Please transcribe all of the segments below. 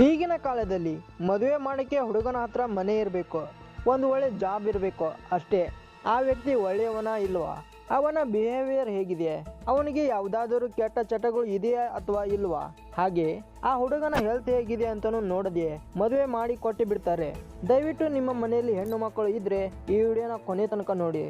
ಈಗಿನ ಕಾಲದಲ್ಲಿ ಮದುವೆ ಮಾಡೋಕ್ಕೆ ಹುಡುಗನ ಹತ್ರ ಮನೆ ಇರಬೇಕು, ಒಂದು ಒಳ್ಳೆ ಜಾಬ್ ಇರಬೇಕು ಅಷ್ಟೇ. ಆ ವ್ಯಕ್ತಿ ಒಳ್ಳೆಯವನ ಇಲ್ವಾ? ಅವನ ಬಿಹೇವಿಯರ್ ಹೇಗಿದೆ? ಅವನಿಗೆ ಯಾವುದಾದರೂ ಕೆಟ್ಟ ಚಟಗಳು ಇದೆಯಾ ಅಥವಾ ಇಲ್ವಾ? ಹಾಗೆ ಆ ಹುಡುಗನ ಹೆಲ್ತ್ ಹೇಗಿದೆ ಅಂತಲೂ ನೋಡದೆ ಮದುವೆ ಮಾಡಿ ಕೊಟ್ಟು ಬಿಡ್ತಾರೆ. ದಯವಿಟ್ಟು ನಿಮ್ಮ ಮನೆಯಲ್ಲಿ ಹೆಣ್ಣು ಮಕ್ಕಳು ಇದ್ರೆ ಈ ವಿಡಿಯೋನ ಕೊನೆ ತನಕ ನೋಡಿ.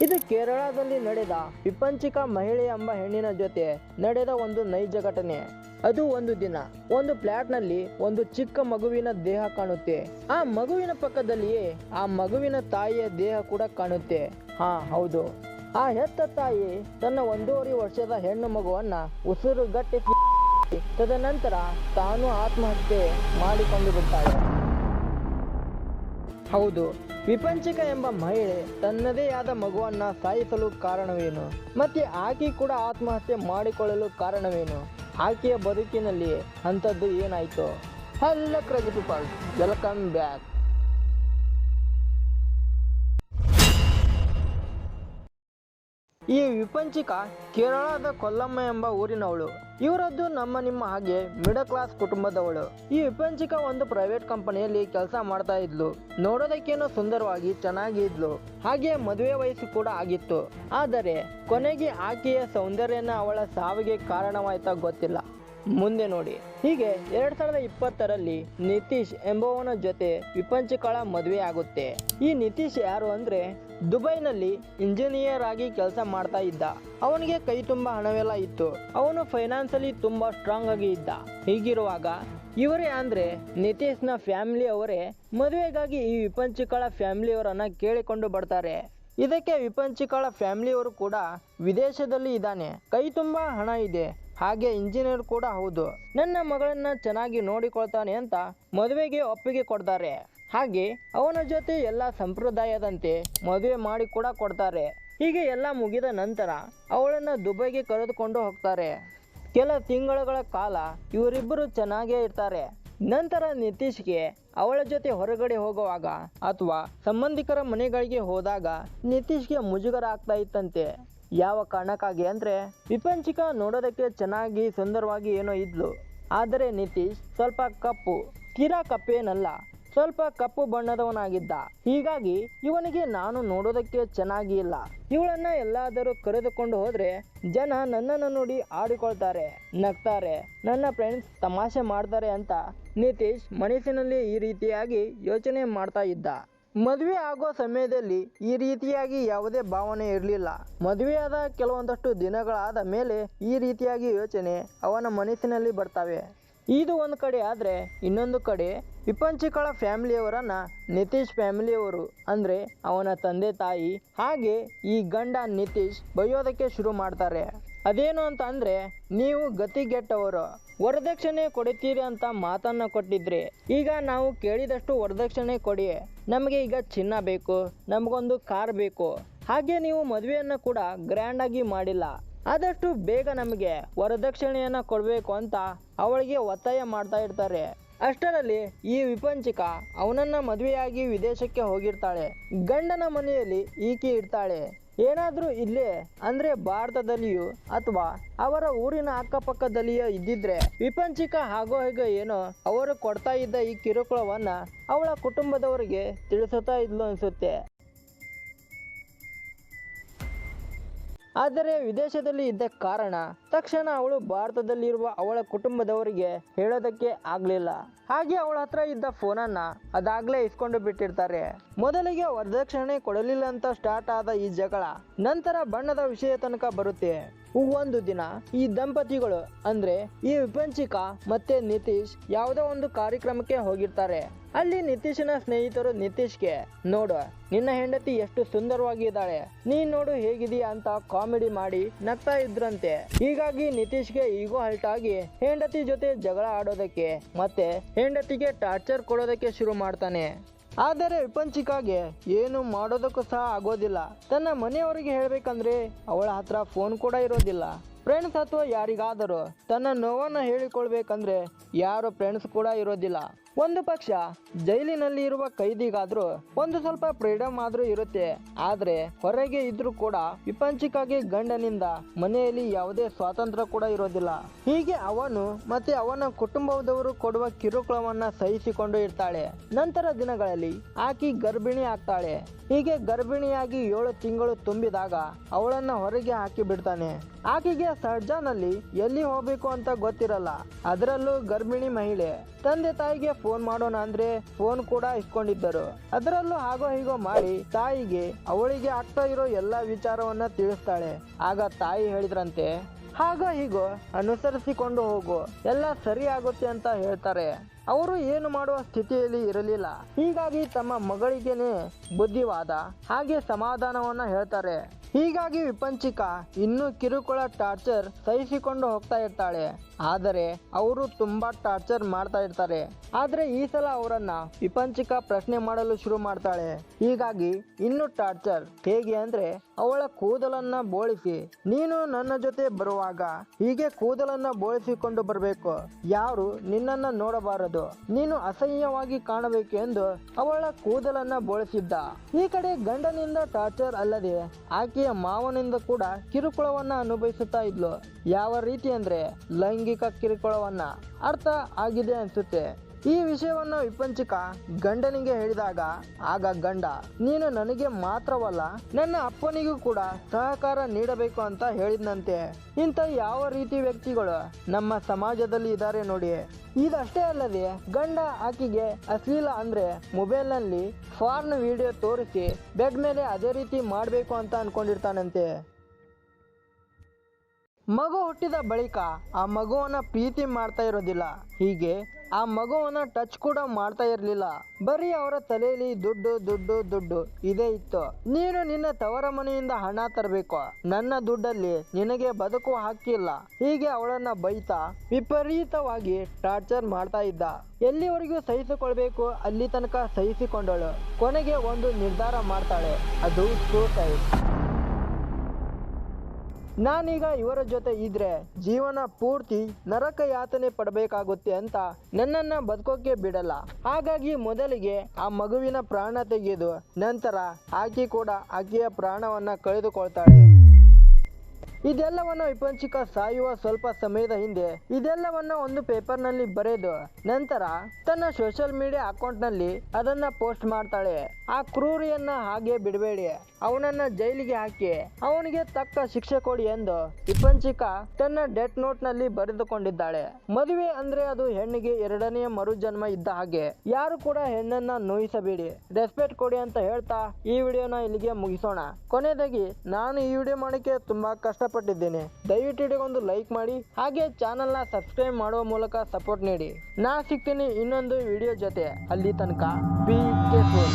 ಇದು ಕೇರಳದಲ್ಲಿ ನಡೆದ ವಿಪಂಚಿಕ ಮಹಿಳೆ ಎಂಬ ಹೆಣ್ಣಿನ ಜೊತೆ ನಡೆದ ಒಂದು ನೈಜ ಘಟನೆ. ಅದು ಒಂದು ದಿನ. ಒಂದು ಫ್ಲಾಟ್ನಲ್ಲಿ ಒಂದು ಚಿಕ್ಕ ಮಗುವಿನ ದೇಹ ಕಾಣುತ್ತೆ. ಆ ಮಗುವಿನ ಪಕ್ಕದಲ್ಲಿಯೇ ಆ ಮಗುವಿನ ತಾಯಿಯ ದೇಹ ಕೂಡ ಕಾಣುತ್ತೆ. ಹಾ, ಹೌದು. ಆ ಹೆತ್ತ ತಾಯಿ ತನ್ನ ಒಂದೂವರೆ ವರ್ಷದ ಹೆಣ್ಣು ಮಗುವನ್ನ ಉಸಿರುಗಟ್ಟಿಸಿ ತದನಂತರ ತಾನು ಆತ್ಮಹತ್ಯೆ ಮಾಡಿಕೊಂಡು ಬಿಡ್ತಾಳೆ. ಹೌದು, ವಿಪಂಚಿಕ ಎಂಬ ಮಹಿಳೆ ತನ್ನದೇ ಆದ ಮಗುವನ್ನ ಸಾಯಿಸಲು ಕಾರಣವೇನು? ಮತ್ತೆ ಆಕೆ ಕೂಡ ಆತ್ಮಹತ್ಯೆ ಮಾಡಿಕೊಳ್ಳಲು ಕಾರಣವೇನು? ಆಕೆಯ ಬದುಕಿನಲ್ಲಿ ಅಂಥದ್ದು ಏನಾಯ್ತು? Hello crazy people welcome back. ಈ ವಿಪಂಚಿಕ ಕೇರಳದ ಕೊಲ್ಲಮ್ಮ ಎಂಬ ಊರಿನವಳು. ಇವರದ್ದು ನಮ್ಮ ನಿಮ್ಮ ಹಾಗೆ ಮಿಡಲ್ ಕ್ಲಾಸ್ ಕುಟುಂಬದವಳು. ಈ ವಿಪಂಚಿಕ ಒಂದು ಪ್ರೈವೇಟ್ ಕಂಪನಿಯಲ್ಲಿ ಕೆಲಸ ಮಾಡ್ತಾ ಇದ್ಲು. ನೋಡೋದಕ್ಕೇನು ಸುಂದರವಾಗಿ ಚೆನ್ನಾಗಿ ಇದ್ಲು. ಹಾಗೆ ಮದುವೆ ವಯಸ್ಸು ಕೂಡ ಆಗಿತ್ತು. ಆದರೆ ಕೊನೆಗೆ ಆಕೆಯ ಸೌಂದರ್ಯನ ಅವಳ ಸಾವಿಗೆ ಕಾರಣವಾಯ್ತಾ ಗೊತ್ತಿಲ್ಲ. ಮುಂದೆ ನೋಡಿ. ಹೀಗೆ ಎರಡ್ ಸಾವಿರದ ಇಪ್ಪತ್ತರಲ್ಲಿ ನಿತೀಶ್ ಎಂಬುವನ ಜೊತೆ ವಿಪಂಚಕಳ ಮದುವೆ ಆಗುತ್ತೆ. ಈ ನಿತೀಶ್ ಯಾರು ಅಂದ್ರೆ ದುಬೈನಲ್ಲಿ ಇಂಜಿನಿಯರ್ ಆಗಿ ಕೆಲಸ ಮಾಡ್ತಾ ಇದ್ದ. ಅವನಿಗೆ ಕೈ ತುಂಬಾ ಹಣವೆಲ್ಲ ಇತ್ತು. ಅವನು ಫೈನಾನ್ಸಲ್ಲಿ ತುಂಬಾ ಸ್ಟ್ರಾಂಗ್ ಆಗಿ ಇದ್ದ. ಹೀಗಿರುವಾಗ ಇವರೇ ಅಂದ್ರೆ ನಿತೀಶ್ನ ಫ್ಯಾಮಿಲಿ ಅವರೇ ಮದುವೆಗಾಗಿ ಈ ವಿಪಂಚಕಳ ಫ್ಯಾಮಿಲಿಯವರನ್ನ ಕೇಳಿಕೊಂಡು ಬರ್ತಾರೆ. ಇದಕ್ಕೆ ವಿಪಂಚಿಕಾಳ ಫ್ಯಾಮಿಲಿಯವರು ಕೂಡ ವಿದೇಶದಲ್ಲಿ ಇದ್ದಾನೆ. ಕೈ ತುಂಬ ಹಣ ಇದೆ. ಹಾಗೆ ಇಂಜಿನಿಯರ್ ಕೂಡ ಹೌದು. ನನ್ನ ಮಗಳನ್ನ ಚೆನ್ನಾಗಿ ನೋಡಿಕೊಳ್ತಾನೆ ಅಂತ ಮದುವೆಗೆ ಒಪ್ಪಿಗೆ ಕೊಡ್ತಾರೆ. ಹಾಗೆ ಅವನ ಜೊತೆ ಎಲ್ಲ ಸಂಪ್ರದಾಯದಂತೆ ಮದುವೆ ಮಾಡಿ ಕೂಡ ಕೊಡ್ತಾರೆ. ಹೀಗೆ ಎಲ್ಲ ಮುಗಿದ ನಂತರ ಅವಳನ್ನ ದುಬೈಗೆ ಕರೆದುಕೊಂಡು ಹೋಗ್ತಾರೆ. ಕೆಲ ತಿಂಗಳುಗಳ ಕಾಲ ಇವರಿಬ್ಬರು ಚೆನ್ನಾಗೇ ಇರ್ತಾರೆ. ನಂತರ ನಿತೀಶ್ಗೆ ಅವಳ ಜೊತೆ ಹೊರಗಡೆ ಹೋಗುವಾಗ ಅಥವಾ ಸಂಬಂಧಿಕರ ಮನೆಗಳಿಗೆ ಹೋದಾಗ ನಿತೀಶ್ಗೆ ಮುಜುಗರ ಆಗ್ತಾ ಇತ್ತಂತೆ. ಯಾವ ಕಾರಣಕ್ಕಾಗಿ ಅಂದ್ರೆ ವಿಪಂಚಿಕ ನೋಡೋದಕ್ಕೆ ಚೆನ್ನಾಗಿ ಸುಂದರವಾಗಿ ಏನೋ ಇದ್ಲು. ಆದರೆ ನಿತೀಶ್ ಸ್ವಲ್ಪ ಕಪ್ಪು, ತೀರಾ ಕಪ್ಪೇನಲ್ಲ, ಸ್ವಲ್ಪ ಕಪ್ಪು ಬಣ್ಣದವನಾಗಿದ್ದ. ಹೀಗಾಗಿ ಇವನಿಗೆ ನಾನು ನೋಡೋದಕ್ಕೆ ಚೆನ್ನಾಗಿ ಇಲ್ಲ. ಇವಳನ್ನ ಎಲ್ಲಾದರೂ ಕರೆದುಕೊಂಡು ಹೋದ್ರೆ ಜನ ನನ್ನನ್ನು ನೋಡಿ ಆಡಿಕೊಳ್ತಾರೆ, ನಗ್ತಾರೆ, ನನ್ನ ಫ್ರೆಂಡ್ಸ್ ತಮಾಷೆ ಮಾಡ್ತಾರೆ ಅಂತ ನಿತೀಶ್ ಮನಸ್ಸಿನಲ್ಲಿ ಈ ರೀತಿಯಾಗಿ ಯೋಚನೆ ಮಾಡ್ತಾ ಇದ್ದ. ಮದುವೆ ಆಗೋ ಸಮಯದಲ್ಲಿ ಈ ರೀತಿಯಾಗಿ ಯಾವುದೇ ಭಾವನೆ ಇರಲಿಲ್ಲ. ಮದುವೆಯಾದ ಕೆಲವೊಂದಷ್ಟು ದಿನಗಳಾದ ಮೇಲೆ ಈ ರೀತಿಯಾಗಿ ಯೋಚನೆ ಅವನ ಮನಸ್ಸಿನಲ್ಲಿ ಬರ್ತವೆ. ಇದು ಒಂದು ಕಡೆ ಆದರೆ ಇನ್ನೊಂದು ಕಡೆ ವಿಪಂಚಿಕಳ ಫ್ಯಾಮಿಲಿಯವರನ್ನು ನಿತೀಶ್ ಫ್ಯಾಮಿಲಿಯವರು ಅಂದರೆ ಅವನ ತಂದೆ ತಾಯಿ ಹಾಗೆ ಈ ಗಂಡ ನಿತೀಶ್ ಬೈಯೋದಕ್ಕೆ ಶುರು ಮಾಡ್ತಾರೆ. ಅದೇನು ಅಂತ ಅಂದರೆ, ನೀವು ಗತಿಗೆಟ್ಟವರು, ವರದಕ್ಷಿಣೆ ಕೊಡುತ್ತೀರಿ ಅಂತ ಮಾತನ್ನ ಕೊಟ್ಟಿದ್ರಿ. ಈಗ ನಾವು ಕೇಳಿದಷ್ಟು ವರದಕ್ಷಿಣೆ ಕೊಡಿ. ನಮಗೆ ಈಗ ಚಿನ್ನ ಬೇಕು, ನಮಗೊಂದು ಕಾರ್ ಬೇಕು. ಹಾಗೆ ನೀವು ಮದುವೆಯನ್ನು ಕೂಡ ಗ್ರ್ಯಾಂಡಾಗಿ ಮಾಡಿಲ್ಲ. ಆದಷ್ಟು ಬೇಗ ನಮಗೆ ವರದಕ್ಷಿಣೆಯನ್ನ ಕೊಡಬೇಕು ಅಂತ ಅವಳಿಗೆ ಒತ್ತಾಯ ಮಾಡ್ತಾ ಇರ್ತಾರೆ. ಅಷ್ಟರಲ್ಲಿ ಈ ವಿಪಂಚಿಕ ಅವನನ್ನ ಮದುವೆಯಾಗಿ ವಿದೇಶಕ್ಕೆ ಹೋಗಿರ್ತಾಳೆ. ಗಂಡನ ಮನೆಯಲ್ಲಿ ಈಕೆ ಇರ್ತಾಳೆ. ಏನಾದರೂ ಇಲ್ಲಿ, ಅಂದ್ರೆ ಭಾರತದಲ್ಲಿಯೂ ಅಥವಾ ಅವರ ಊರಿನ ಅಕ್ಕಪಕ್ಕದಲ್ಲಿಯೋ ಇದ್ದಿದ್ರೆ ವಿಪಂಚಿಕ ಹಾಗೋ ಹೇಗೋ ಏನೋ ಅವರು ಕೊಡ್ತಾ ಇದ್ದ ಈ ಕಿರುಕುಳವನ್ನು ಅವಳ ಕುಟುಂಬದವರಿಗೆ ತಿಳಿಸುತ್ತಾ ಇದ್ಲು ಅನ್ಸುತ್ತೆ. ಆದರೆ ವಿದೇಶದಲ್ಲಿ ಇದ್ದ ಕಾರಣ ತಕ್ಷಣ ಅವಳು ಭಾರತದಲ್ಲಿರುವ ಅವಳ ಕುಟುಂಬದವರಿಗೆ ಹೇಳೋದಕ್ಕೆ ಆಗಲಿಲ್ಲ. ಹಾಗೆ ಅವಳ ಹತ್ರ ಇದ್ದ ಫೋನನ್ನ ಅದಾಗಲೇ ಇಸ್ಕೊಂಡು ಬಿಟ್ಟಿರ್ತಾರೆ. ಮೊದಲಿಗೆ ವರದಕ್ಷಿಣೆ ಕೊಡಲಿಲ್ಲ ಅಂತ ಸ್ಟಾರ್ಟ್ ಆದ ಈ ಜಗಳ, ನಂತರ ಬಣ್ಣದ ವಿಷಯ ತನಕ ಬರುತ್ತೆ. ಒಂದು ದಿನ ಈ ದಂಪತಿಗಳು, ಅಂದ್ರೆ ಈ ವಿಪಂಚಿಕ ಮತ್ತೆ ನಿತೀಶ್ ಯಾವುದೋ ಒಂದು ಕಾರ್ಯಕ್ರಮಕ್ಕೆ ಹೋಗಿರ್ತಾರೆ. ಅಲ್ಲಿ ನಿತೀಶ್ನ ಸ್ನೇಹಿತರು ನಿತೀಶ್ಗೆ, ನೋಡು, ನಿನ್ನ ಹೆಂಡತಿ ಎಷ್ಟು ಸುಂದರವಾಗಿ ಇದ್ದಾಳೆ. ನೀನ್ ನೋಡು ಹೇಗಿದೀಯ ಅಂತ ಕಾಮಿಡಿ ಮಾಡಿ ನಗ್ತಾ ಇದ್ರಂತೆ. ಹೀಗಾಗಿ ನಿತೀಶ್ಗೆ ಈಗೋ ಹಲ್ಟ್ ಆಗಿ ಹೆಂಡತಿ ಜೊತೆ ಜಗಳ ಆಡೋದಕ್ಕೆ ಮತ್ತೆ ಹೆಂಡತಿಗೆ ಟಾರ್ಚರ್ ಕೊಡೋದಕ್ಕೆ ಶುರು ಮಾಡ್ತಾನೆ. ಆದರೆ ವಿಪಂಚಿಕಾಗೆ ಏನು ಮಾಡೋದಕ್ಕೂ ಸಹ ಆಗೋದಿಲ್ಲ. ತನ್ನ ಮನೆಯವರಿಗೆ ಹೇಳಬೇಕಂದ್ರೆ ಅವಳ ಹತ್ರ ಫೋನ್ ಕೂಡ ಇರೋದಿಲ್ಲ. ಫ್ರೆಂಡ್ಸ್ ಅಥವಾ ಯಾರಿಗಾದರೂ ತನ್ನ ನೋವನ್ನು ಹೇಳಿಕೊಳ್ಬೇಕಂದ್ರೆ ಯಾರು ಫ್ರೆಂಡ್ಸ್ ಕೂಡ ಇರೋದಿಲ್ಲ. ಒಂದು ಪಕ್ಷ ಜೈಲಿನಲ್ಲಿ ಇರುವ ಕೈದಿಗಾದ್ರೂ ಒಂದು ಸ್ವಲ್ಪ ಫ್ರೀಡಮ್ ಆದ್ರೂ ಇರುತ್ತೆ. ಆದ್ರೆ ಹೊರಗೆ ಇದ್ರೂ ಕೂಡ ವಿಪಂಚಿಕಾಗಿ ಗಂಡನಿಂದ ಮನೆಯಲ್ಲಿ ಯಾವುದೇ ಸ್ವಾತಂತ್ರ್ಯ ಕೂಡ ಇರೋದಿಲ್ಲ. ಹೀಗೆ ಅವನು ಮತ್ತೆ ಅವನ ಕುಟುಂಬದವರು ಕೊಡುವ ಕಿರುಕುಳವನ್ನ ಸಹಿಸಿಕೊಂಡು ಇರ್ತಾಳೆ. ನಂತರ ದಿನಗಳಲ್ಲಿ ಆಕಿ ಗರ್ಭಿಣಿ ಆಗ್ತಾಳೆ. ಹೀಗೆ ಗರ್ಭಿಣಿಯಾಗಿ ಏಳು ತಿಂಗಳು ತುಂಬಿದಾಗ ಅವಳನ್ನ ಹೊರಗೆ ಹಾಕಿ ಬಿಡ್ತಾನೆ. ಆಕೆಗೆ ಸರ್ಜಾನಲ್ಲಿ ಎಲ್ಲಿ ಹೋಗ್ಬೇಕು ಅಂತ ಗೊತ್ತಿರಲ್ಲ. ಅದರಲ್ಲೂ ಗರ್ಭಿಣಿ ಮಹಿಳೆ ತಂದೆ ತಾಯಿಗೆ ಫೋನ್ ಮಾಡೋಣ ಅಂದ್ರೆ ಫೋನ್ ಕೂಡ ಇಟ್ಕೊಂಡಿದ್ದರು. ಅದರಲ್ಲೂ ಹಾಗೋ ಹೀಗೋ ಮಾಡಿ ತಾಯಿಗೆ, ಅವಳಿಗೆ ಆಗ್ತಾ ಇರೋ ಎಲ್ಲಾ ವಿಚಾರವನ್ನ ತಿಳಿಸ್ತಾಳೆ. ಆಗ ತಾಯಿ ಹೇಳಿದ್ರಂತೆ, ಹಾಗ ಹೀಗೋ, ಅನುಸರಿಸಿಕೊಂಡು ಹೋಗು. ಎಲ್ಲ ಸರಿ ಆಗುತ್ತೆ ಅಂತ ಹೇಳ್ತಾರೆ. ಅವರು ಏನು ಮಾಡುವ ಸ್ಥಿತಿಯಲ್ಲಿ ಇರಲಿಲ್ಲ. ಹೀಗಾಗಿ ತಮ್ಮ ಮಗಳಿಗೇನೆ ಬುದ್ಧಿವಾದ. ಹಾಗೆ ಸಮಾಧಾನವನ್ನ ಹೇಳ್ತಾರೆ. ಹೀಗಾಗಿ ವಿಪಂಚಿಕ ಇನ್ನೂ ಕಿರುಕುಳ ಟಾರ್ಚರ್ ಸಹಿಸಿಕೊಂಡು ಹೋಗ್ತಾ ಇರ್ತಾಳೆ. ಆದರೆ ಅವರು ತುಂಬಾ ಟಾರ್ಚರ್ ಮಾಡ್ತಾ ಇರ್ತಾರೆ. ಆದರೆ ಈ ಸಲ ಅವರನ್ನ ವಿಪಂಚಿಕ ಪ್ರಶ್ನೆ ಮಾಡಲು ಶುರು ಮಾಡ್ತಾಳೆ. ಹೀಗಾಗಿ ಇನ್ನು ಟಾರ್ಚರ್ ಹೇಗೆ ಅಂದ್ರೆ ಅವಳ ಕೂದಲನ್ನ ಬೋಳಿಸಿ, ನೀನು ನನ್ನ ಜೊತೆ ಬರುವಾಗ ಹೀಗೆ ಕೂದಲನ್ನ ಬೋಳಿಸಿಕೊಂಡು ಬರಬೇಕು. ಯಾರು ನಿನ್ನನ್ನ ನೋಡಬಾರದು. ನೀನು ಅಸಹ್ಯವಾಗಿ ಕಾಣಬೇಕು ಎಂದು ಅವಳ ಕೂದಲನ್ನ ಬೋಳಿಸಿದ್ದ. ಈ ಕಡೆ ಗಂಡನಿಂದ ಟಾರ್ಚರ್ ಅಲ್ಲದೆ ಆಕೆಯ ಮಾವನಿಂದ ಕೂಡ ಕಿರುಕುಳವನ್ನ ಅನುಭವಿಸುತ್ತಾ ಇದ್ಲು. ಯಾವ ರೀತಿ ಅಂದ್ರೆ ಲೈಂಗಿಕ ಕಿರುಕುಳವನ್ನ. ಅರ್ಥ ಆಗಿದೆ ಅನ್ಸುತ್ತೆ. ಈ ವಿಷಯವನ್ನು ವಿಪಂಚಿಕ ಗಂಡನಿಗೆ ಹೇಳಿದಾಗ, ಆಗ ಗಂಡ, ನೀನು ನನಗೆ ಮಾತ್ರವಲ್ಲ, ನನ್ನ ಅಪ್ಪನಿಗೂ ಕೂಡ ಸಹಕಾರ ನೀಡಬೇಕು ಅಂತ ಹೇಳಿದ್ನಂತೆ. ಇಂಥ ಯಾವ ರೀತಿ ವ್ಯಕ್ತಿಗಳು ನಮ್ಮ ಸಮಾಜದಲ್ಲಿ ಇದ್ದಾರೆ ನೋಡಿ. ಇದಷ್ಟೇ ಅಲ್ಲದೆ, ಗಂಡ ಆಕೆಗೆ ಅಶ್ಲೀಲ ಅಂದ್ರೆ ಮೊಬೈಲ್ನಲ್ಲಿ ಫಾರ್ನ್ ವಿಡಿಯೋ ತೋರಿಸಿ, ಬೆಡ್ ಮೇಲೆ ಅದೇ ರೀತಿ ಮಾಡಬೇಕು ಅಂತ ಅನ್ಕೊಂಡಿರ್ತಾನಂತೆ. ಮಗು ಹುಟ್ಟಿದ ಬಳಿಕ ಆ ಮಗುವನ್ನ ಪ್ರೀತಿ ಮಾಡ್ತಾ ಇರೋದಿಲ್ಲ. ಹೀಗೆ ಆ ಮಗುವನ್ನ ಟಚ್ ಕೂಡ ಮಾಡ್ತಾ ಇರಲಿಲ್ಲ. ಬರೀ ಅವರ ತಲೆಯಲ್ಲಿ ದುಡ್ಡು ದುಡ್ಡು ದುಡ್ಡು ಇದೇ ಇತ್ತು. ನೀನು ನಿನ್ನ ತವರ ಮನೆಯಿಂದ ಹಣ ತರಬೇಕು. ನನ್ನ ದುಡ್ಡಲ್ಲಿ ನಿನಗೆ ಬದುಕು ಹಾಕಿಲ್ಲ. ಹೀಗೆ ಅವಳನ್ನ ಬೈತಾ ವಿಪರೀತವಾಗಿ ಟಾರ್ಚರ್ ಮಾಡ್ತಾ ಇದ್ದ. ಎಲ್ಲಿವರೆಗೂ ಸಹಿಸಿಕೊಳ್ಬೇಕು ಅಲ್ಲಿ ತನಕ ಸಹಿಸಿಕೊಂಡಳು. ಕೊನೆಗೆ ಒಂದು ನಿರ್ಧಾರ ಮಾಡ್ತಾಳೆ. ಅದು ಸೂಸೈಡ್ ನಾನೀಗ ಇವರ ಜೊತೆ ಇದ್ರೆ ಜೀವನ ಪೂರ್ತಿ ನರಕ ಯಾತನೆ ಪಡಬೇಕಾಗುತ್ತೆ ಅಂತ ನನ್ನನ್ನ ಬದುಕೋಕೆ ಬಿಡಲ್ಲ. ಹಾಗಾಗಿ ಮೊದಲಿಗೆ ಆ ಮಗುವಿನ ಪ್ರಾಣ ತೆಗೆದು ನಂತರ ಆಕೆ ಕೂಡ ಆಕೆಯ ಪ್ರಾಣವನ್ನ ಕಳೆದುಕೊಳ್ತಾಳೆ. ಇದೆಲ್ಲವನ್ನ ವಿಪಂಚಿಕ ಸಾಯುವ ಸ್ವಲ್ಪ ಸಮಯದ ಹಿಂದೆ, ಇದೆಲ್ಲವನ್ನ ಒಂದು ಪೇಪರ್ನಲ್ಲಿ ಬರೆದು, ನಂತರ ತನ್ನ ಸೋಷಿಯಲ್ ಮೀಡಿಯಾ ಅಕೌಂಟ್ನಲ್ಲಿ ಅದನ್ನ ಪೋಸ್ಟ್ ಮಾಡ್ತಾಳೆ. ಆ ಕ್ರೂರಿಯನ್ನ ಹಾಗೆ ಬಿಡಬೇಡಿ. ಅವನನ್ನ ಜೈಲಿಗೆ ಹಾಕಿ, ಅವನಿಗೆ ತಕ್ಕ ಶಿಕ್ಷೆ ಕೊಡಿ ಎಂದು ವಿಪಂಚಿಕ ತನ್ನ ಡೆತ್ ನೋಟ್ನಲ್ಲಿ ಬರೆದುಕೊಂಡಿದ್ದಾಳೆ. ಮದುವೆ ಅಂದ್ರೆ ಅದು ಹೆಣ್ಣಿಗೆ ಎರಡನೆಯ ಮರುಜನ್ಮ ಇದ್ದ ಹಾಗೆ. ಯಾರು ಕೂಡ ಹೆಣ್ಣನ್ನ ನೋಯಿಸಬೇಡಿ. ರೆಸ್ಪೆಕ್ಟ್ ಕೊಡಿ ಅಂತ ಹೇಳ್ತಾ ಈ ವಿಡಿಯೋನ ಇಲ್ಲಿಗೆ ಮುಗಿಸೋಣ. ಕೊನೆಯದಾಗಿ, ನಾನು ಈ ವಿಡಿಯೋ ಮಾಡೋಕ್ಕೆ ತುಂಬಾ ಕಷ್ಟಪಟ್ಟಿದ್ದೇನೆ ದಯವಿಟ್ಟು ವಿಡಿಯೋಗೊಂದು ಲೈಕ್ ಮಾಡಿ, ಹಾಗೆ ಚಾನಲ್ನ ಸಬ್ಸ್ಕ್ರೈಬ್ ಮಾಡುವ ಮೂಲಕ ಸಪೋರ್ಟ್ ನೀಡಿ. ನಾ ಸಿಗ್ತೀನಿ ಇನ್ನೊಂದು ವಿಡಿಯೋ ಜೊತೆ. ಅಲ್ಲಿ ತನಕ ಬಿ ಕೇರ್ಫುಲ್